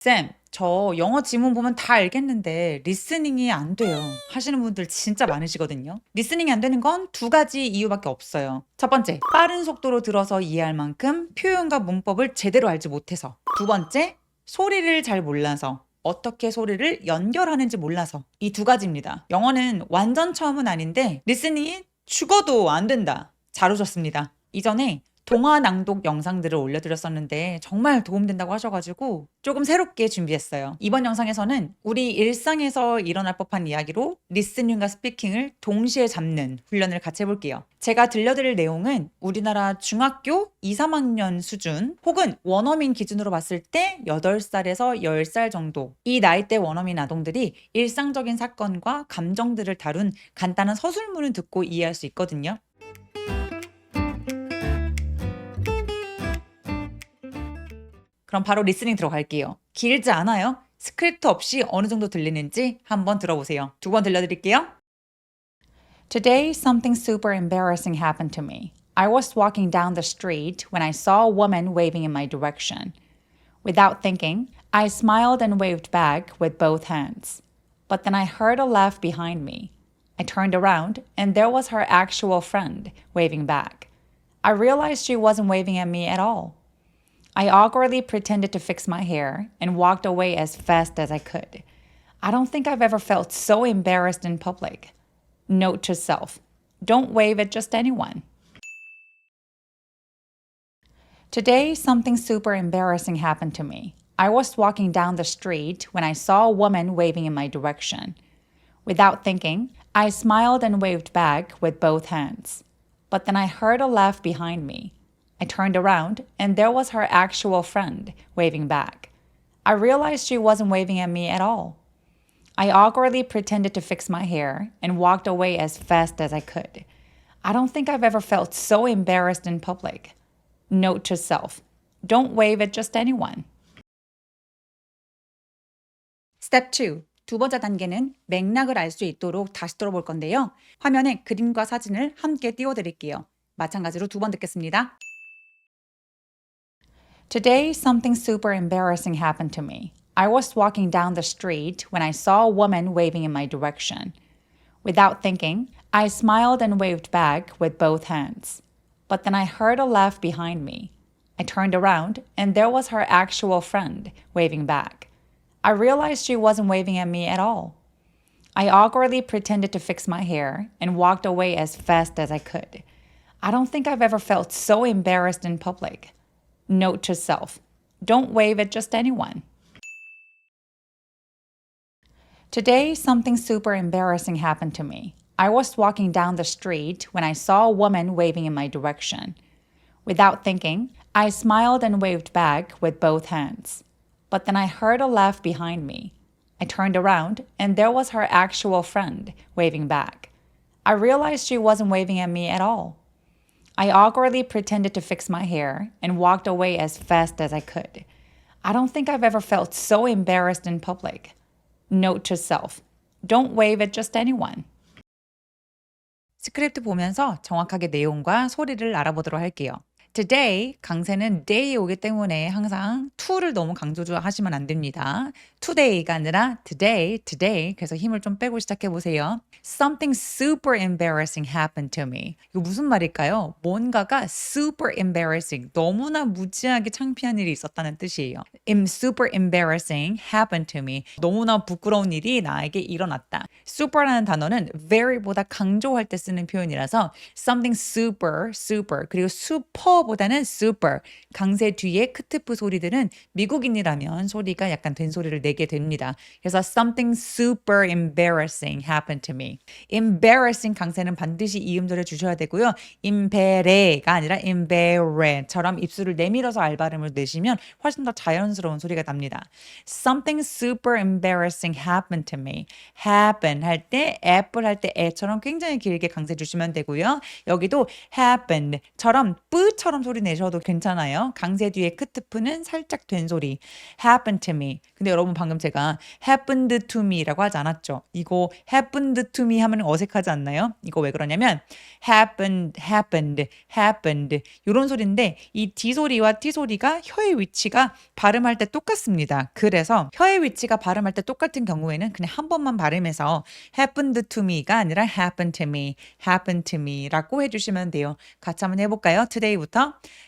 쌤, 저 영어 지문 보면 다 알겠는데 리스닝이 안 돼요. 하시는 분들 진짜 많으시거든요. 리스닝이 안 되는 건 두 가지 이유밖에 없어요. 첫 번째, 빠른 속도로 들어서 이해할 만큼 표현과 문법을 제대로 알지 못해서. 두 번째, 소리를 잘 몰라서. 어떻게 소리를 연결하는지 몰라서. 이 두 가지입니다. 영어는 완전 처음은 아닌데 리스닝이 죽어도 안 된다. 잘 오셨습니다. 이전에 동화 낭독 영상들을 올려드렸었는데 정말 도움된다고 하셔가지고 조금 새롭게 준비했어요. 이번 영상에서는 우리 일상에서 일어날 법한 이야기로 리스닝과 스피킹을 동시에 잡는 훈련을 같이 해볼게요. 제가 들려드릴 내용은 우리나라 중학교 2, 3학년 수준 혹은 원어민 기준으로 봤을 때 8살에서 10살 정도 이 나이대 원어민 아동들이 일상적인 사건과 감정들을 다룬 간단한 서술문을 듣고 이해할 수 있거든요. 그럼 바로 리스닝 들어갈게요. 길지 않아요. 스크립트 없이 어느 정도 들리는지 한번 들어보세요. 두 번 들려드릴게요. Today, something super embarrassing happened to me. I was walking down the street when I saw a woman waving in my direction. Without thinking, I smiled and waved back with both hands. But then I heard a laugh behind me. I turned around, and there was her actual friend waving back. I realized she wasn't waving at me at all. I awkwardly pretended to fix my hair and walked away as fast as I could. I don't think I've ever felt so embarrassed in public. Note to self don't wave at just anyone. Today, something super embarrassing happened to me. I was walking down the street when I saw a woman waving in my direction. Without thinking, I smiled and waved back with both hands. But then I heard a laugh behind me. I turned around, and there was her actual friend waving back. I realized she wasn't waving at me at all. I awkwardly pretended to fix my hair and walked away as fast as I could. I don't think I've ever felt so embarrassed in public. Note to self don't wave at just anyone. Step 2. 두 번째 단계는 맥락을 알 수 있도록 다시 들어볼 건데요. 화면에 그림과 사진을 함께 띄워드릴게요. 마찬가지로 두 번 듣겠습니다. Today, something super embarrassing happened to me. I was walking down the street when I saw a woman waving in my direction. Without thinking, I smiled and waved back with both hands. But then I heard a laugh behind me. I turned around, and there was her actual friend waving back. I realized she wasn't waving at me at all. I awkwardly pretended to fix my hair and walked away as fast as I could. I don't think I've ever felt so embarrassed in public. Note to self don't wave at just anyone. Today, something super embarrassing happened to me. I was walking down the street when I saw a woman waving in my direction. Without thinking, I smiled and waved back with both hands. But then I heard a laugh behind me. I turned around, and there was her actual friend waving back. I realized she wasn't waving at me at all. I awkwardly pretended to fix my hair and walked away as fast as I could. I don't think I've ever felt so embarrassed in public. Note to self don't wave at just anyone. 스크립트 보면서 정확하게 내용과 소리를 알아보도록 할게요. Today, 강세는 day에 오기 때문에 항상 to를 너무 강조하시면 안 됩니다. today가 아니라 today, today. 그래서 힘을 좀 빼고 시작해 보세요. Something super embarrassing happened to me. 이거 무슨 말일까요? 뭔가가 super embarrassing, 너무나 무지하게 창피한 일이 있었다는 뜻이에요. Im super embarrassing happened to me. 너무나 부끄러운 일이 나에게 일어났다. super라는 단어는 very보다 강조할 때 쓰는 표현이라서 something super, super 그리고 super 보다는 super. 강세 뒤에 크트프 소리들은 미국인이라면 소리가 약간 된 소리를 내게 됩니다. 그래서 something super embarrassing happened to me. embarrassing 강세는 반드시 이음절에 주셔야 되고요. imbere가 아니라 imbere처럼 입술을 내밀어서 알 발음을 내시면 훨씬 더 자연스러운 소리가 납니다. something super embarrassing happened to me. happen 할 때 apple 할 때 에처럼 굉장히 길게 강세 주시면 되고요. 여기도 happened처럼 뿌처럼 T처럼 소리 내셔도 괜찮아요. 강세 뒤에 크트프는 살짝 된 소리. happened to me. 근데 여러분 방금 제가 happened to me라고 하지 않았죠? 이거 happened to me 하면 어색하지 않나요? 이거 왜 그러냐면 happened, happened, happened 이런 소리인데 이 D 소리와 T 소리가 혀의 위치가 발음할 때 똑같습니다. 그래서 혀의 위치가 발음할 때 똑같은 경우에는 그냥 한 번만 발음해서 happened to me가 아니라 happened to me, happened to me라고 해주시면 돼요. 같이 한번 해볼까요? today부터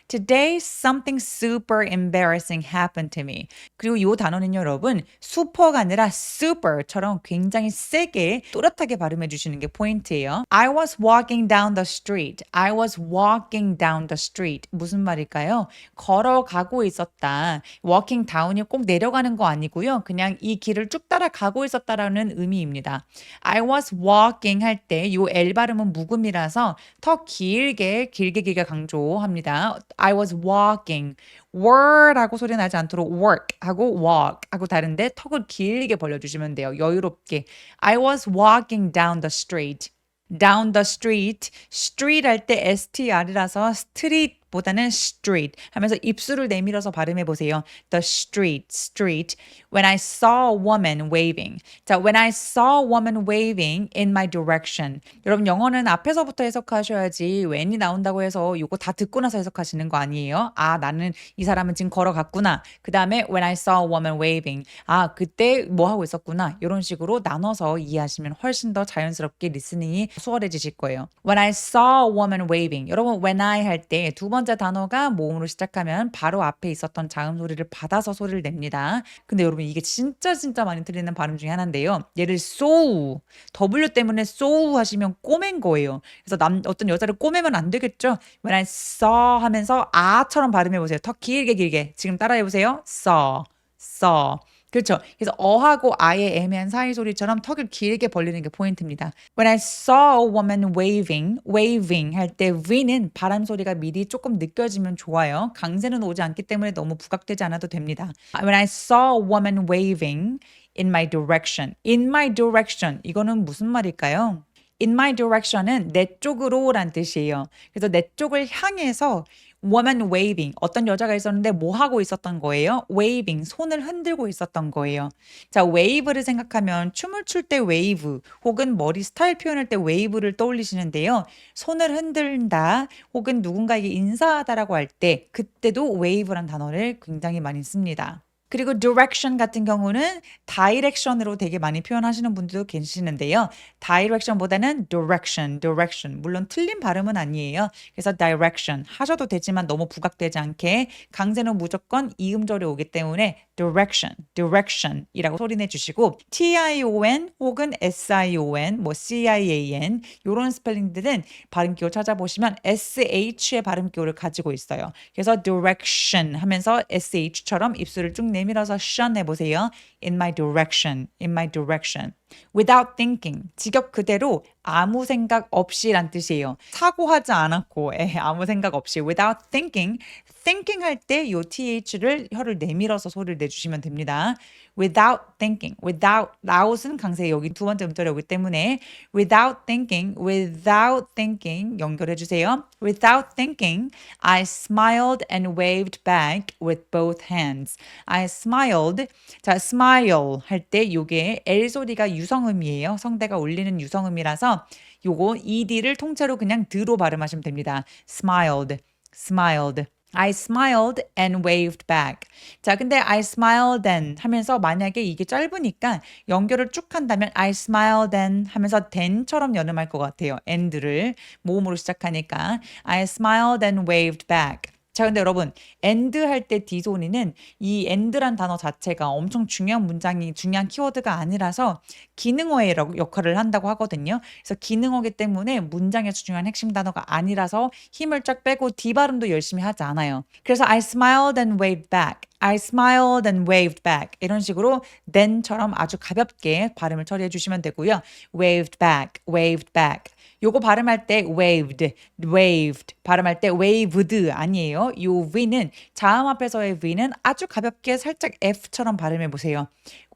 Today something super embarrassing happened to me. 그리고 이 단어는 여러분 super가 아니라 super처럼 굉장히 세게 또렷하게 발음해 주시는 게 포인트예요. I was walking down the street. I was walking down the street. 무슨 말일까요? 걸어가고 있었다. walking down이 꼭 내려가는 거 아니고요. 그냥 이 길을 쭉 따라가고 있었다라는 의미입니다. I was walking 할 때 이 L 발음은 묵음이라서 더 길게 길게 길게 강조합니다. I was walking. word하고 소리 나지 않도록 work 하고 walk 하고 다른데 턱을 길게 벌려주시면 돼요. 여유롭게. I was walking down the street. down the street. street 할 때 str이라서 street 보다는 street 하면서 입술을 내밀어서 발음해 보세요. The street, street. When I saw a woman waving. 자, when I saw a woman waving in my direction. 여러분 영어는 앞에서부터 해석하셔야지 when이 나온다고 해서 이거 다 듣고 나서 해석하시는 거 아니에요? 아, 나는 이 사람은 지금 걸어갔구나. 그 다음에 when I saw a woman waving. 아, 그때 뭐 하고 있었구나. 이런 식으로 나눠서 이해하시면 훨씬 더 자연스럽게 리스닝이 수월해지실 거예요. When I saw a woman waving. 여러분 when I 할 때 두 번째 단어가 모음으로 시작하면 바로 앞에 있었던 자음 소리를 받아서 소리를 냅니다. 근데 여러분 이게 진짜 진짜 많이 틀리는 발음 중에 하나인데요. 얘를 so W 때문에 so 하시면 꼬맨 거예요. 그래서 남 어떤 여자를 꼬매면 안 되겠죠. When I saw 하면서 아처럼 발음해 보세요. 더 길게 길게 지금 따라해 보세요. saw saw 그렇죠. 그래서 어하고 아의 애매한 사이 소리처럼 턱을 길게 벌리는 게 포인트입니다. When I saw a woman waving, waving 할때 w는 바람 소리가 미리 조금 느껴지면 좋아요. 강세는 오지 않기 때문에 너무 부각되지 않아도 됩니다. When I saw a woman waving in my direction, in my direction 이거는 무슨 말일까요? In my direction은 내 쪽으로 란 뜻이에요. 그래서 내 쪽을 향해서 woman waving 어떤 여자가 있었는데 뭐 하고 있었던 거예요? waving 손을 흔들고 있었던 거예요. 자, wave를 생각하면 춤을 출 때 wave 혹은 머리 스타일 표현할 때 wave를 떠올리시는데요. 손을 흔든다 혹은 누군가에게 인사하다라고 할 때 그때도 wave란 단어를 굉장히 많이 씁니다. 그리고 direction 같은 경우는 direction으로 되게 많이 표현하시는 분들도 계시는데요. direction보다는 direction, direction. 물론 틀린 발음은 아니에요. 그래서 direction 하셔도 되지만 너무 부각되지 않게 강세는 무조건 이음절이 오기 때문에 direction, direction이라고 소리내 주시고 T-I-O-N 혹은 S-I-O-N, 뭐 C-I-A-N 이런 스펠링들은 발음 기호 찾아보시면 SH의 발음 기호를 가지고 있어요. 그래서 direction 하면서 SH처럼 입술을 쭉 내밀어서 shun 해보세요. In my direction, in my direction. Without thinking. 직역 그대로 아무 생각 없이란 뜻이에요. 사고하지 않았고, 에, 아무 생각 없이 without thinking. thinking 할 때 요 th를 혀를 내밀어서 소리를 내주시면 됩니다. without thinking, without, out은 강세 여기 두 번째 음절이 오기 때문에 without thinking, without thinking 연결해 주세요. without thinking, I smiled and waved back with both hands. I smiled. 자, smile 할 때 요게 L 소리가 유성음이에요. 성대가 울리는 유성음이라서 요거 ed를 통째로 그냥 드로 발음하시면 됩니다. smiled, smiled. I smiled and waved back. 자, 근데 I smiled and 하면서 만약에 이게 짧으니까 연결을 쭉 한다면 I smiled and 하면서 then처럼 연음할 것 같아요. and를 모음으로 시작하니까 I smiled and waved back. 자, 근데 여러분, and 할 때 디소니는 이 and란 단어 자체가 엄청 중요한 문장이 중요한 키워드가 아니라서 기능어의 역할을 한다고 하거든요. 그래서 기능어기 때문에 문장에서 중요한 핵심 단어가 아니라서 힘을 쫙 빼고 D 발음도 열심히 하지 않아요. 그래서 I smiled and waved back. I smiled and waved back. 이런 식으로 then처럼 아주 가볍게 발음을 처리해 주시면 되고요. waved back, waved back. 요거 발음할 때 waved, waved 발음할 때 waved 아니에요. 요 v는 자음 앞에서의 v는 아주 가볍게 살짝 f처럼 발음해 보세요.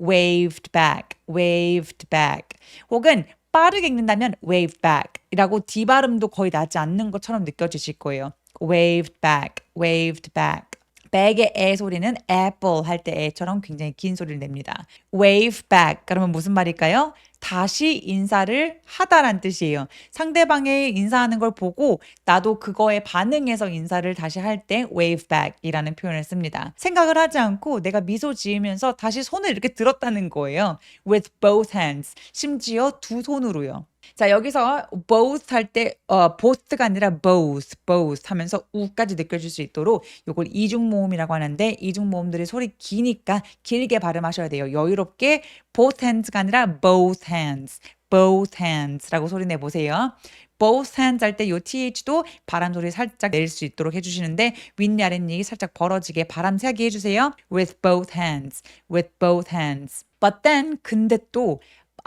waved back, waved back. 혹은 빠르게 읽는다면 wave back 이라고 D 발음도 거의 나지 않는 것처럼 느껴지실 거예요. waved back, waved back. 백의 에 소리는 apple 할때 에처럼 굉장히 긴 소리를 냅니다. wave back 그러면 무슨 말일까요? 다시 인사를 하다란 뜻이에요. 상대방의 인사하는 걸 보고 나도 그거에 반응해서 인사를 다시 할 때 wave back이라는 표현을 씁니다. 생각을 하지 않고 내가 미소 지으면서 다시 손을 이렇게 들었다는 거예요. with both hands. 심지어 두 손으로요. 자, 여기서 both 할 때 어, both가 아니라 both, both 하면서 우까지 느껴질 수 있도록 요걸 이중 모음이라고 하는데 이중 모음들이 소리 기니까 길게 발음하셔야 돼요. 여유롭게 both hands가 아니라 both hands, both hands라고 소리 내 보세요. both hands 할 때 요 th도 바람 소리 살짝 낼 수 있도록 해주시는데 윗니 아랫니 살짝 벌어지게 바람 세게 해주세요. with both hands, with both hands. But then 근데 또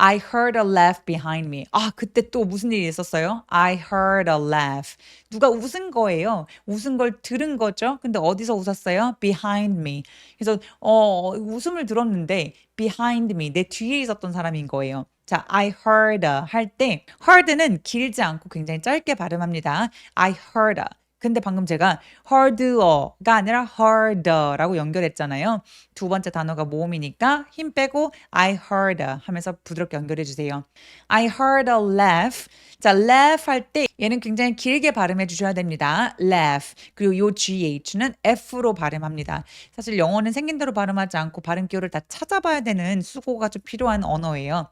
I heard a laugh behind me. 아, 그때 또 무슨 일이 있었어요? I heard a laugh. 누가 웃은 거예요. 웃은 걸 들은 거죠. 근데 어디서 웃었어요? Behind me. 그래서 어, 웃음을 들었는데 behind me. 내 뒤에 있었던 사람인 거예요. 자, I heard 할 때 heard는 길지 않고 굉장히 짧게 발음합니다. I heard. 근데 방금 제가 harder가 아니라 harder라고 연결했잖아요. 두 번째 단어가 모음이니까 힘 빼고 I heard 하면서 부드럽게 연결해 주세요. I heard a laugh. 자, laugh 할 때 얘는 굉장히 길게 발음해 주셔야 됩니다. laugh. 그리고 요 GH는 F로 발음합니다. 사실 영어는 생긴 대로 발음하지 않고 발음 기호를 다 찾아봐야 되는 수고가 좀 필요한 언어예요.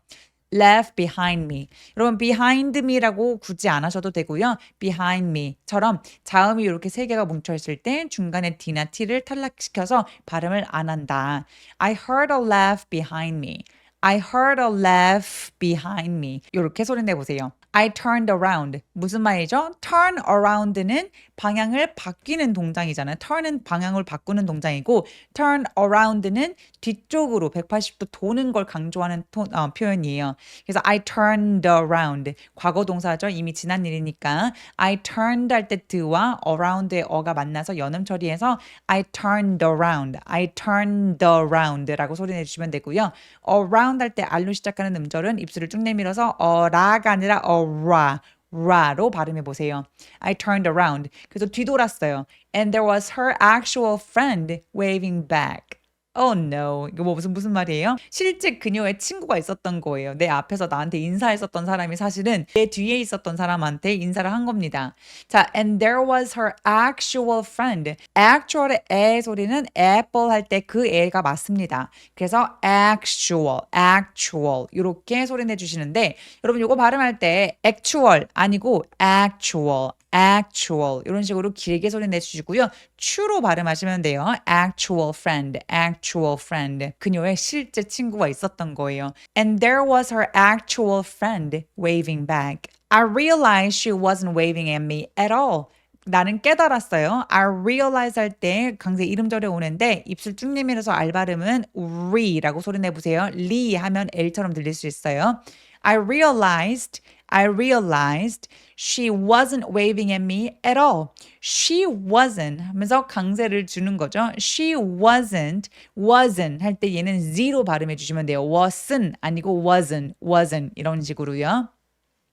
Left behind me. 여러분 behind me라고 굳이 안 하셔도 되고요. behind me처럼 자음이 이렇게 세 개가 뭉쳐 있을 때 중간에 d나 t를 탈락시켜서 발음을 안 한다. I heard a laugh behind me. I heard a laugh behind me. 이렇게 소리 내 보세요. I turned around. 무슨 말이죠? turn around는 방향을 바뀌는 동작이잖아요. turn은 방향을 바꾸는 동작이고 turn around는 뒤쪽으로 180도 도는 걸 강조하는 토, 어, 표현이에요. 그래서 I turned around. 과거 동사죠. 이미 지난 일이니까 I turned 할 때 드와 around의 어가 만나서 연음 처리해서 I turned around. I turned around라고 소리 내주시면 되고요. around 할 때 알로 시작하는 음절은 입술을 쭉 내밀어서 어라가 아니라 어 라 라로 발음해 보세요. I turned around. 그래서 뒤돌았어요. And there was her actual friend waving back. Oh no. 이거 뭐 무슨 무슨 말이에요? 실제 그녀의 친구가 있었던 거예요. 내 앞에서 나한테 인사했었던 사람이 사실은 내 뒤에 있었던 사람한테 인사를 한 겁니다. 자, and there was her actual friend. actual의 애 소리는 apple 할 때 그 애가 맞습니다. 그래서 actual, actual 이렇게 소리 내 주시는데 여러분 이거 발음할 때 actual 아니고 actual, actual 이런 식으로 길게 소리 내주시고요. true로 발음하시면 돼요. actual friend, actual friend. 그녀의 실제 친구가 있었던 거예요. And there was her actual friend waving back. I realized she wasn't waving at me at all. 나는 깨달았어요. I realize 할 때 강세 이름절에 오는데 입술 쭉 내밀어서 알 발음은 re라고 소리 내보세요. 리 하면 L처럼 들릴 수 있어요. I realized, I realized she wasn't waving at me at all. She wasn't 하면서 강세를 주는 거죠. She wasn't, wasn't 할 때 얘는 z로 발음해 주시면 돼요. wasn't 아니고 wasn't, wasn't 이런 식으로요.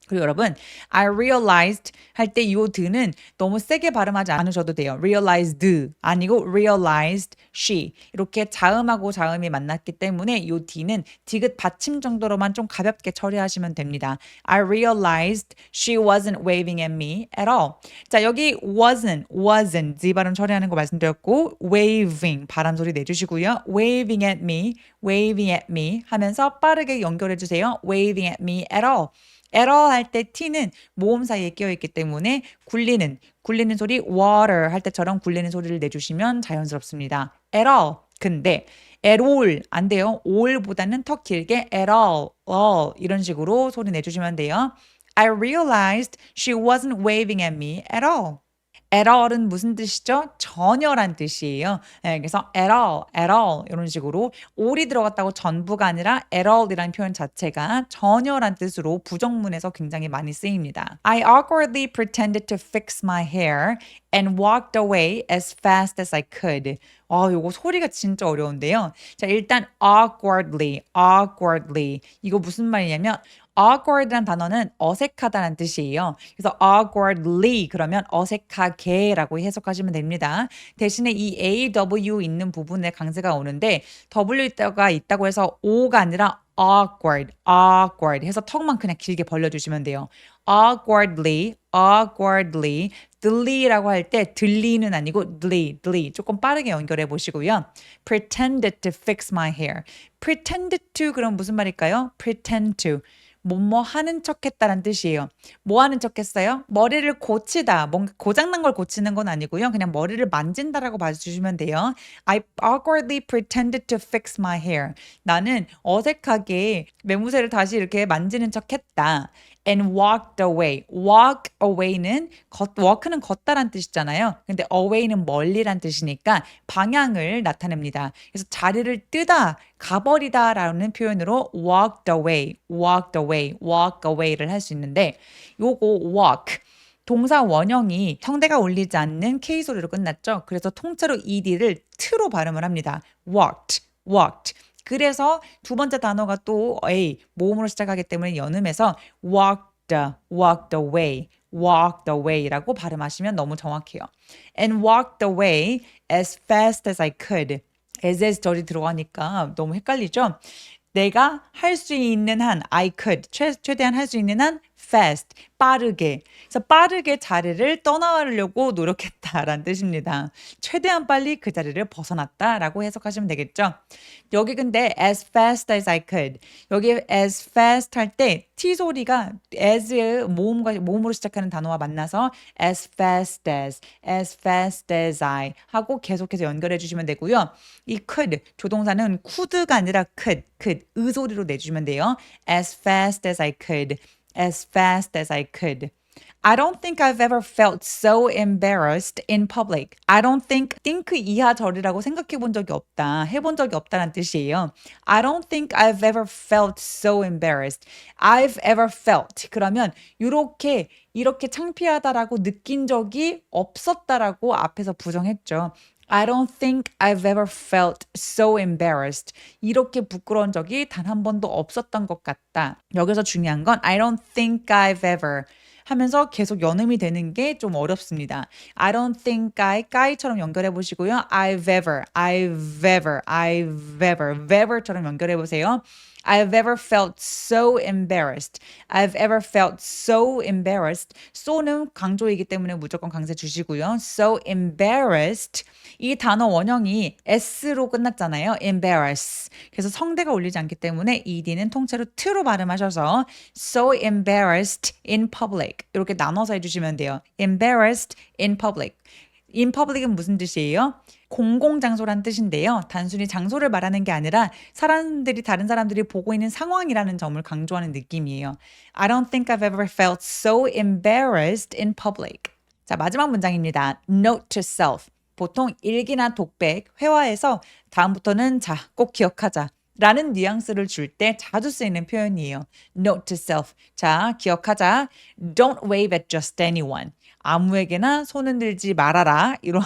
그리고 여러분, I realized 할 때 이 드는 너무 세게 발음하지 않으셔도 돼요. realized 아니고 realized she 이렇게 자음하고 자음이 만났기 때문에 이 d는 디귿 받침 정도로만 좀 가볍게 처리하시면 됩니다. I realized she wasn't waving at me at all. 자 여기 wasn't, wasn't z 발음 처리하는 거 말씀드렸고 waving 바람 소리 내주시고요. waving at me, waving at me 하면서 빠르게 연결해 주세요. waving at me at all. 에러 할 때 t는 모음 사이에 끼어 있기 때문에 굴리는 굴리는 소리 water 할 때처럼 굴리는 소리를 내주시면 자연스럽습니다. all. 근데 at all 안 돼요. all보다는 더 길게 at all, all 이런 식으로 소리 내주시면 돼요. I realized she wasn't waving at me at all. At all은 무슨 뜻이죠? 전혀란 뜻이에요. 네, 그래서 at all, at all 이런 식으로 all이 들어갔다고 전부가 아니라 at all이라는 표현 자체가 전혀란 뜻으로 부정문에서 굉장히 많이 쓰입니다. I awkwardly pretended to fix my hair and walked away as fast as I could. 아, 요거 소리가 진짜 어려운데요. 자, 일단 awkwardly, awkwardly. 이거 무슨 말이냐면 awkward란 단어는 어색하다는 뜻이에요. 그래서 awkwardly 그러면 어색하게라고 해석하시면 됩니다. 대신에 이 aw 있는 부분에 강세가 오는데 w가 있다고 해서 o가 아니라 awkward, awkward 해서 턱만 그냥 길게 벌려주시면 돼요. awkwardly, awkwardly, 들리라고 할 때 들리는 아니고 들리, 들리 조금 빠르게 연결해 보시고요. pretended to fix my hair. pretended to 그럼 무슨 말일까요? pretend to. 뭐뭐 하는 척 했다는 뜻이에요. 뭐 하는 척 했어요? 머리를 고치다. 뭔가 고장난 걸 고치는 건 아니고요. 그냥 머리를 만진다라고 봐주시면 돼요. I awkwardly pretended to fix my hair. 나는 어색하게 매무새를 다시 이렇게 만지는 척 했다. And walked away. walk away는 걷, walk는 걷다란 뜻이잖아요. 근데 away는 멀리란 뜻이니까 방향을 나타냅니다. 그래서 자리를 뜨다, 가버리다라는 표현으로 walked away, walked away, walk away를 할 수 있는데 요거 walk 동사 원형이 성대가 울리지 않는 K 소리로 끝났죠. 그래서 통째로 ed를 t로 발음을 합니다. walked, walked. 그래서 두 번째 단어가 또 A 모음으로 시작하기 때문에 연음해서 walked, walked away, walked away라고 발음하시면 너무 정확해요. And walked away as fast as I could. as as 절이 들어가니까 너무 헷갈리죠? 내가 할 수 있는 한 I could 최, 최대한 할 수 있는 한 fast 빠르게 그래서 빠르게 자리를 떠나려고 노력했다라는 뜻입니다. 최대한 빨리 그 자리를 벗어났다라고 해석하시면 되겠죠. 여기 근데 as fast as I could 여기 as fast 할 때 T 소리가 as 모음과 모음으로 시작하는 단어와 만나서 as fast as as fast as I 하고 계속해서 연결해 주시면 되고요. 이 could 조동사는 could가 아니라 could could 의 소리로 내주시면 돼요. as fast as I could as fast as I could. I don't think I've ever felt so embarrassed in public. I don't think think 이하 절이라고 생각해 본 적이 없다. 해본 적이 없다는 뜻이에요. I don't think I've ever felt so embarrassed. I've ever felt. 그러면 이렇게 이렇게 창피하다라고 느낀 적이 없었다라고 앞에서 부정했죠. I don't think I've ever felt so embarrassed. 이렇게 부끄러운 적이 단 한 번도 없었던 것 같다. 여기서 중요한 건 I don't think I've ever 하면서 계속 연음이 되는 게 좀 어렵습니다. I don't think I, guy처럼 연결해 보시고요. I've ever, I've ever, I've ever, ever처럼 연결해 보세요. I've ever felt so embarrassed. I've ever felt so embarrassed. so는 강조이기 때문에 무조건 강세 주시고요. so embarrassed. 이 단어 원형이 s로 끝났잖아요. embarrass. 그래서 성대가 울리지 않기 때문에 ed는 통째로 t로 발음하셔서 so embarrassed in public. 이렇게 나눠서 해주시면 돼요. embarrassed in public. In public은 무슨 뜻이에요? 공공장소란 뜻인데요. 단순히 장소를 말하는 게 아니라 사람들이 다른 사람들이 보고 있는 상황이라는 점을 강조하는 느낌이에요. I don't think I've ever felt so embarrassed in public. 자, 마지막 문장입니다. Note to self. 보통 일기나 독백, 회화에서 다음부터는 자, 꼭 기억하자. 라는 뉘앙스를 줄 때 자주 쓰이는 표현이에요. Note to self. 자, 기억하자. Don't wave at just anyone. 아무에게나 손은 들지 말아라. 이런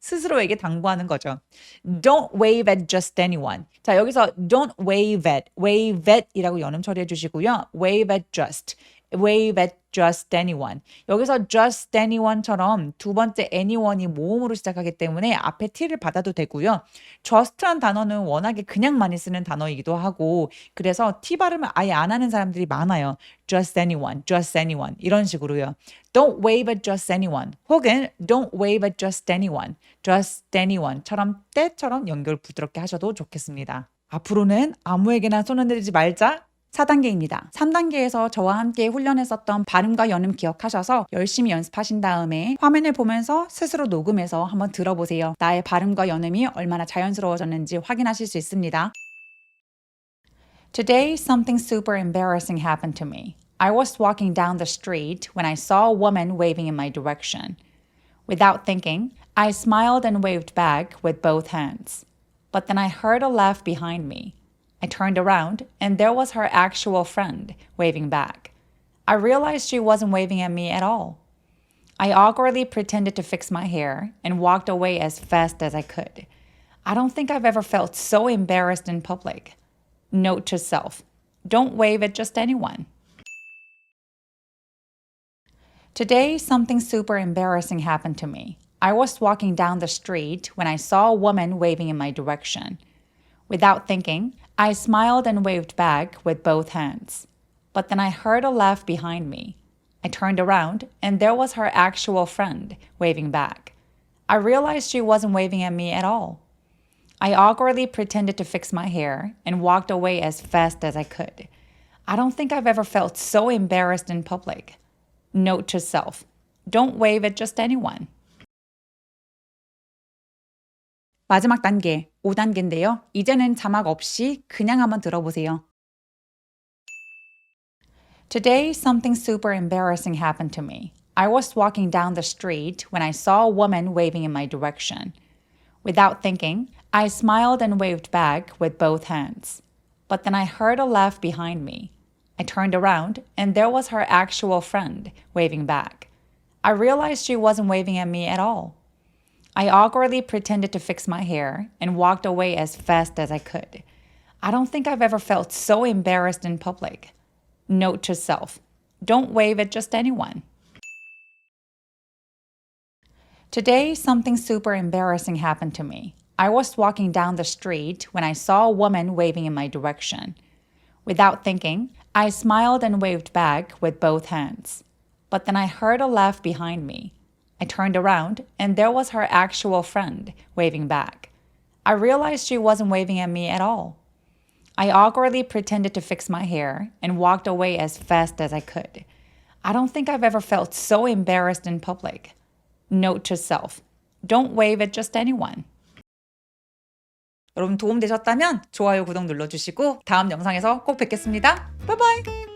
스스로에게 당부하는 거죠. Don't wave at just anyone. 자, 여기서 don't wave at, wave at 이라고 연음 처리해 주시고요. wave at just. Wave at just anyone. 여기서 just anyone처럼 두 번째 anyone이 모음으로 시작하기 때문에 앞에 t를 받아도 되고요. just란 단어는 워낙에 그냥 많이 쓰는 단어이기도 하고 그래서 t 발음을 아예 안 하는 사람들이 많아요. just anyone, just anyone 이런 식으로요. don't wave at just anyone 혹은 don't wave at just anyone, just anyone처럼 때처럼 연결 부드럽게 하셔도 좋겠습니다. 앞으로는 아무에게나 손 흔들지 말자 4단계입니다. 3단계에서 저와 함께 훈련했었던 발음과 연음 기억하셔서 열심히 연습하신 다음에 화면을 보면서 스스로 녹음해서 한번 들어보세요. 나의 발음과 연음이 얼마나 자연스러워졌는지 확인하실 수 있습니다. Today, something super embarrassing happened to me. I was walking down the street when I saw a woman waving in my direction. Without thinking, I smiled and waved back with both hands. But then I heard a laugh behind me. I turned around, and there was her actual friend waving back. I realized she wasn't waving at me at all. I awkwardly pretended to fix my hair and walked away as fast as I could. I don't think I've ever felt so embarrassed in public. Note to self don't wave at just anyone. Today, something super embarrassing happened to me. I was walking down the street when I saw a woman waving in my direction. Without thinking, I smiled and waved back with both hands. But then I heard a laugh behind me. I turned around, and there was her actual friend waving back. I realized she wasn't waving at me at all. I awkwardly pretended to fix my hair and walked away as fast as I could. I don't think I've ever felt so embarrassed in public. Note to self don't wave at just anyone. 마지막 단계, 5단계인데요. 이제는 자막 없이 그냥 한번 들어보세요. Today, something super embarrassing happened to me. I was walking down the street when I saw a woman waving in my direction. Without thinking, I smiled and waved back with both hands. But then I heard a laugh behind me. I turned around, and there was her actual friend waving back. I realized she wasn't waving at me at all. I awkwardly pretended to fix my hair and walked away as fast as I could. I don't think I've ever felt so embarrassed in public. Note to self don't wave at just anyone. Today, something super embarrassing happened to me. I was walking down the street when I saw a woman waving in my direction. Without thinking, I smiled and waved back with both hands. But then I heard a laugh behind me. I turned around, and there was her actual friend waving back. I realized she wasn't waving at me at all. I awkwardly pretended to fix my hair and walked away as fast as I could. I don't think I've ever felt so embarrassed in public. Note to self don't wave at just anyone. 여러분 도움되셨다면 좋아요, 구독 눌러주시고 다음 영상에서 꼭 뵙겠습니다. 바이바이!